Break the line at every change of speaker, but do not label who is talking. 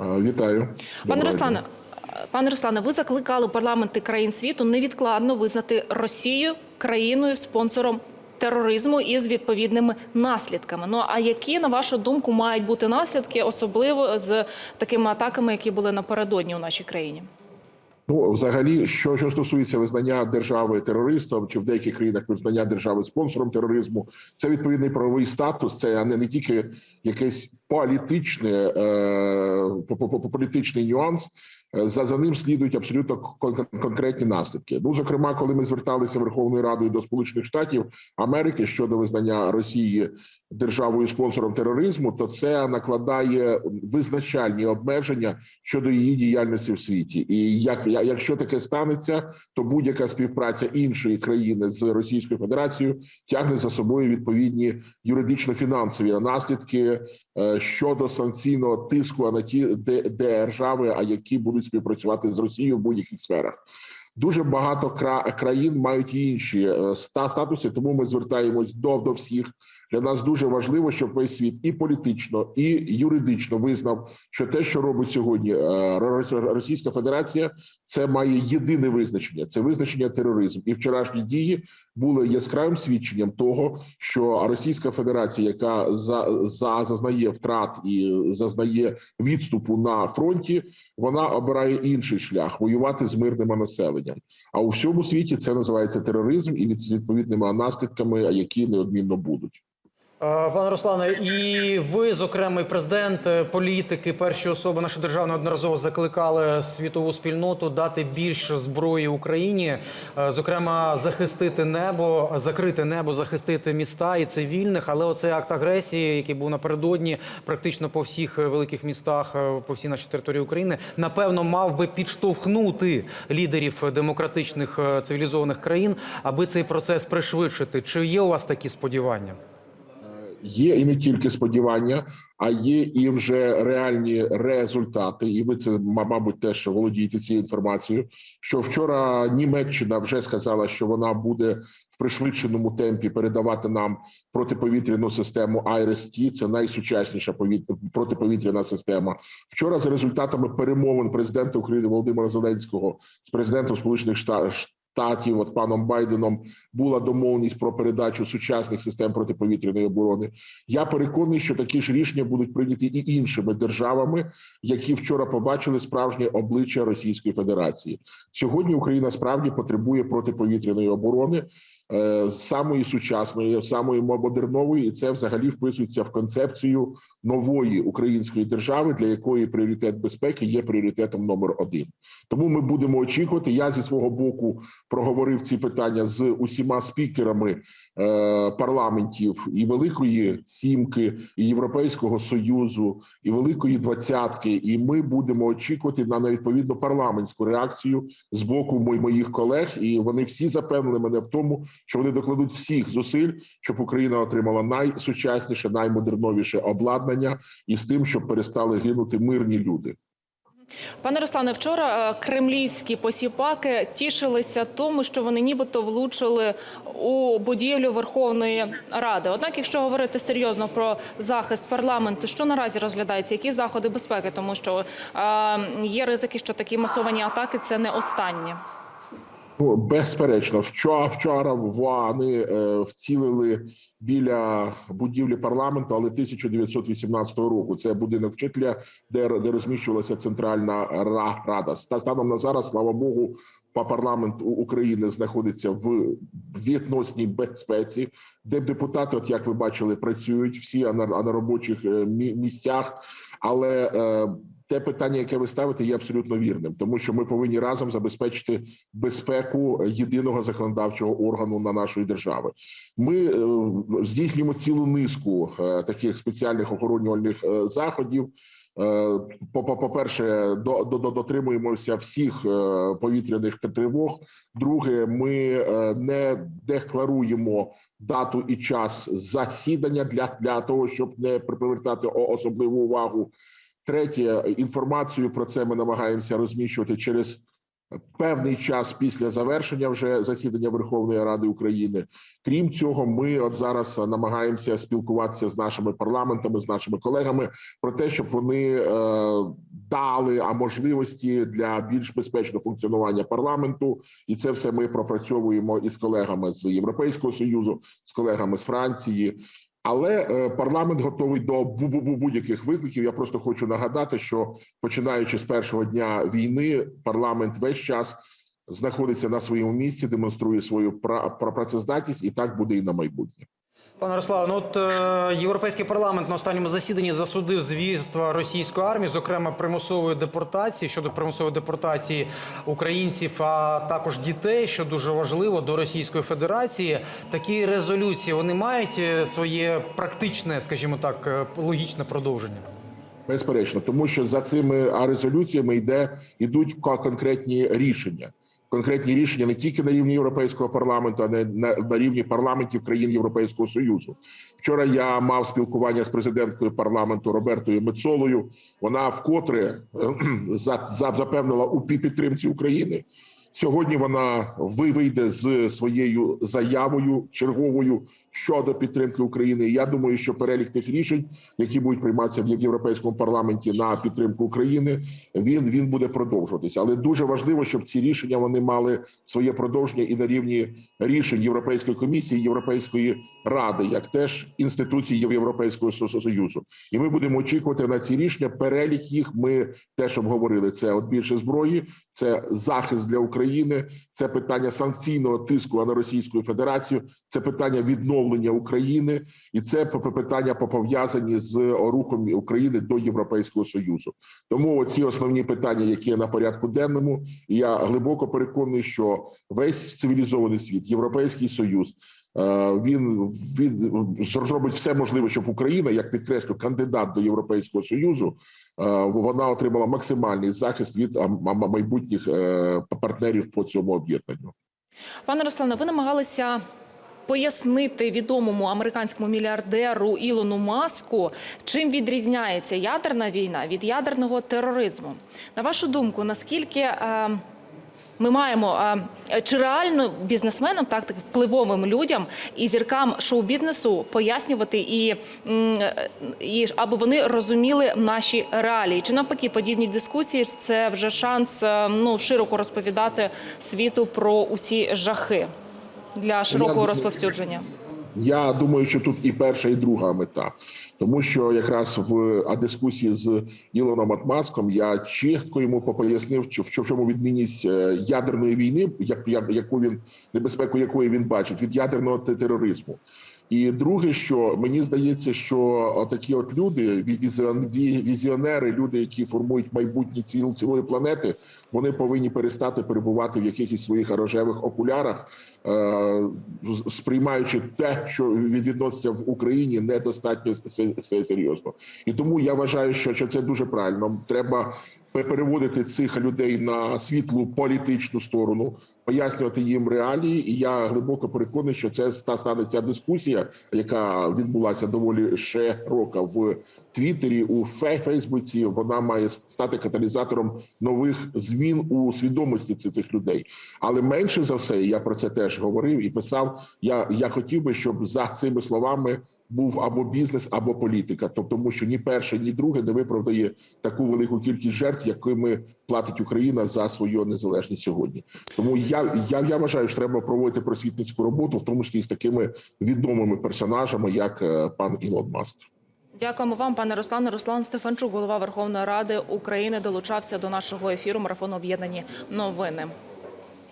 Вітаю.
Пане Руслане, пане Руслане, ви закликали парламенти країн світу невідкладно визнати Росію країною спонсором тероризму із відповідними наслідками. Ну а які на вашу думку мають бути наслідки, особливо з такими атаками, які були напередодні у нашій країні?
Ну, взагалі, що, що стосується визнання держави терористом, чи в деяких країнах визнання держави спонсором тероризму, це відповідний правовий статус, це а не, не тільки якесь політичне, е, по- по- по- політичний нюанс. Е, За, за ним слідують абсолютно кон- конкретні наслідки. Ну, зокрема, коли ми зверталися Верховною Радою до Сполучених Штатів Америки щодо визнання Росії державою спонсором тероризму, то це накладає визначальні обмеження щодо її діяльності в світі. І як якщо таке станеться, то будь-яка співпраця іншої країни з Російською Федерацією тягне за собою відповідні юридично-фінансові наслідки щодо санкційного тиску на ті де- держави, а які будуть співпрацювати з Росією в будь-яких сферах. Дуже багато кра- країн мають інші е, ста- статуси, тому ми звертаємось до, до всіх. Для нас дуже важливо, щоб весь світ і політично, і юридично визнав, що те, що робить сьогодні е, Російська Федерація, це має єдине визначення це визначення тероризм. І вчорашні дії були яскравим свідченням того, що Російська Федерація, яка за, за зазнає втрат і зазнає відступу на фронті, вона обирає інший шлях воювати з мирним населенням. А у всьому світі це називається тероризм і відповідними наслідками, які неодмінно будуть.
Е, Пане Руслане, і ви, зокрема, і президент, е, політики, перші особи нашої держави неодноразово закликали світову спільноту дати більше зброї Україні, е, зокрема, захистити небо, закрити небо, захистити міста і цивільних. Але оцей акт агресії, який був напередодні, практично по всіх великих містах, по всій нашій території України, напевно, мав би підштовхнути лідерів демократичних цивілізованих країн, аби цей процес пришвидшити. Чи є у вас такі сподівання?
Є і не тільки сподівання, а є і вже реальні результати. І ви це мабуть теж володієте цією інформацією. Що вчора Німеччина вже сказала, що вона буде в пришвидшеному темпі передавати нам протиповітряну систему IRST. Це найсучасніша повіт- протиповітряна система. Вчора за результатами перемовин президента України Володимира Зеленського з президентом Сполучених Штатів. Штатів, от паном Байденом була домовленість про передачу сучасних систем протиповітряної оборони. Я переконаний, що такі ж рішення будуть прийняті і іншими державами, які вчора побачили справжнє обличчя Російської Федерації. Сьогодні Україна справді потребує протиповітряної оборони. е, Самої сучасної, самої модернової, і це взагалі вписується в концепцію нової української держави, для якої пріоритет безпеки є пріоритетом номер один. Тому ми будемо очікувати. Я зі свого боку проговорив ці питання з усіма спікерами е, парламентів і Великої Сімки, і Європейського Союзу, і Великої Двадцятки. І ми будемо очікувати на відповідну парламентську реакцію з боку мо- моїх колег. І вони всі запевнили мене в тому, що вони докладуть всіх зусиль, щоб Україна отримала найсучасніше, наймодерновіше обладнання, і з тим, щоб перестали гинути мирні люди.
Пане Руслане, вчора е, кремлівські посіпаки тішилися тому, що вони нібито влучили у будівлю Верховної Ради. Однак, якщо говорити серйозно про захист парламенту, що наразі розглядається, які заходи безпеки, тому що е, є ризики, що такі масовані атаки це не останні.
Ну, безперечно, вчора, вчора вони е, вцілили біля будівлі парламенту, але 1918 року. Це будинок вчителя, де, де розміщувалася Центральна Рада. Ста- Станом на зараз, слава Богу, па- парламент України знаходиться в відносній безпеці, де депутати, от як ви бачили, працюють всі на, на робочих е, місцях. Але е, те питання, яке ви ставите, є абсолютно вірним, тому що ми повинні разом забезпечити безпеку єдиного законодавчого органу на нашої держави. Ми е, здійснюємо цілу низку е, таких спеціальних охоронювальних е, заходів. По- По-перше, до, до, до- дотримуємося всіх повітряних тривог. Друге, ми не декларуємо дату і час засідання для, для того, щоб не привертати особливу увагу. Третє, інформацію про це ми намагаємося розміщувати через певний час після завершення вже засідання Верховної Ради України. Крім цього, ми от зараз намагаємося спілкуватися з нашими парламентами, з нашими колегами про те, щоб вони е, дали а можливості для більш безпечного функціонування парламенту, і це все ми пропрацьовуємо із колегами з Європейського союзу, з колегами з Франції. Але е, парламент готовий до будь-яких викликів. Я просто хочу нагадати, що починаючи з першого дня війни, парламент весь час знаходиться на своєму місці, демонструє свою пра- працездатність, і так буде і на майбутнє.
Пане Руслане, ну от е, європейський парламент на останньому засіданні засудив звірства російської армії, зокрема примусової депортації щодо примусової депортації українців, а також дітей, що дуже важливо до Російської Федерації. Такі резолюції вони мають е, своє практичне, скажімо так, е, логічне продовження.
Безперечно, тому що за цими резолюціями йде ідуть ко- конкретні рішення. Конкретні рішення не тільки на рівні європейського парламенту, а не на, на рівні парламентів країн Європейського союзу. Вчора я мав спілкування з президенткою парламенту Робертою Мецолою. Вона вкотре запевнила у підтримці України. Сьогодні вона ви- вийде з своєю заявою черговою щодо підтримки України. Я думаю, що перелік тих рішень, які будуть прийматися в європейському парламенті на підтримку України, він він буде продовжуватися. Але дуже важливо, щоб ці рішення вони мали своє продовження і на рівні рішень Європейської комісії, Європейської ради, як теж інституції Європейського Со- Со- союзу. І ми будемо очікувати на ці рішення. Перелік їх ми теж обговорили. Це от більше зброї, це захист для України, це питання санкційного тиску на Російську Федерацію, це питання відновлення України, і це питання по- пов'язані з рухом України до Європейського союзу. Тому ці основні питання, які на порядку денному, і я глибоко переконаний, що весь цивілізований світ, Європейський Союз. е, Він він зробить все можливе, щоб Україна, як підкреслю, кандидат до Європейського союзу, е, вона отримала максимальний захист від майбутніх е, партнерів по цьому об'єднанню.
Пане Руслане, ви намагалися пояснити відомому американському мільярдеру Ілону Маску, чим відрізняється ядерна війна від ядерного тероризму. На вашу думку, наскільки е, ми маємо е, чи реально бізнесменам, так так впливовим людям і зіркам шоу-бізнесу пояснювати і, е, і аби вони розуміли наші реалії? Чи навпаки подібні дискусії це вже шанс ну широко розповідати світу про усі жахи для широкого розповсюдження?
Я думаю, що тут і перша, і друга мета, тому що якраз в дискусії з Ілоном Матмаском я чітко йому пояснив, що в чому відмінність е, ядерної війни, як яку він небезпеку якої він бачить від ядерного тероризму. І друге, що мені здається, що такі от люди, ві- візіон- ві- візіонери, люди, які формують майбутнє ціл цілої планети, вони повинні перестати перебувати в якихось своїх рожевих окулярах, е, сприймаючи те, що від- відноситься в Україні, недостатньо се- се- серйозно. І тому я вважаю, що, це дуже правильно. Треба переводити цих людей на світлу політичну сторону, пояснювати їм реалії. І я глибоко переконаний, що це станеться дискусія, яка відбулася доволі широка в Твіттері, у Фе- Фейсбуці. Вона має стати каталізатором нових змін у свідомості цих цих людей. Але менше за все, я про це теж говорив і писав. Я, я хотів би, щоб за цими словами був або бізнес, або політика. Тобто, тому що ні перше, ні друге не виправдає таку велику кількість жертв, якими платить Україна за свою незалежність сьогодні. Тому я, я, я вважаю, що треба проводити просвітницьку роботу, в тому числі з такими відомими персонажами, як е, пан Ілон Маск.
Дякуємо вам, пане Руслане. Руслан Стефанчук, голова Верховної Ради України, долучався до нашого ефіру марафону Об'єднані новини.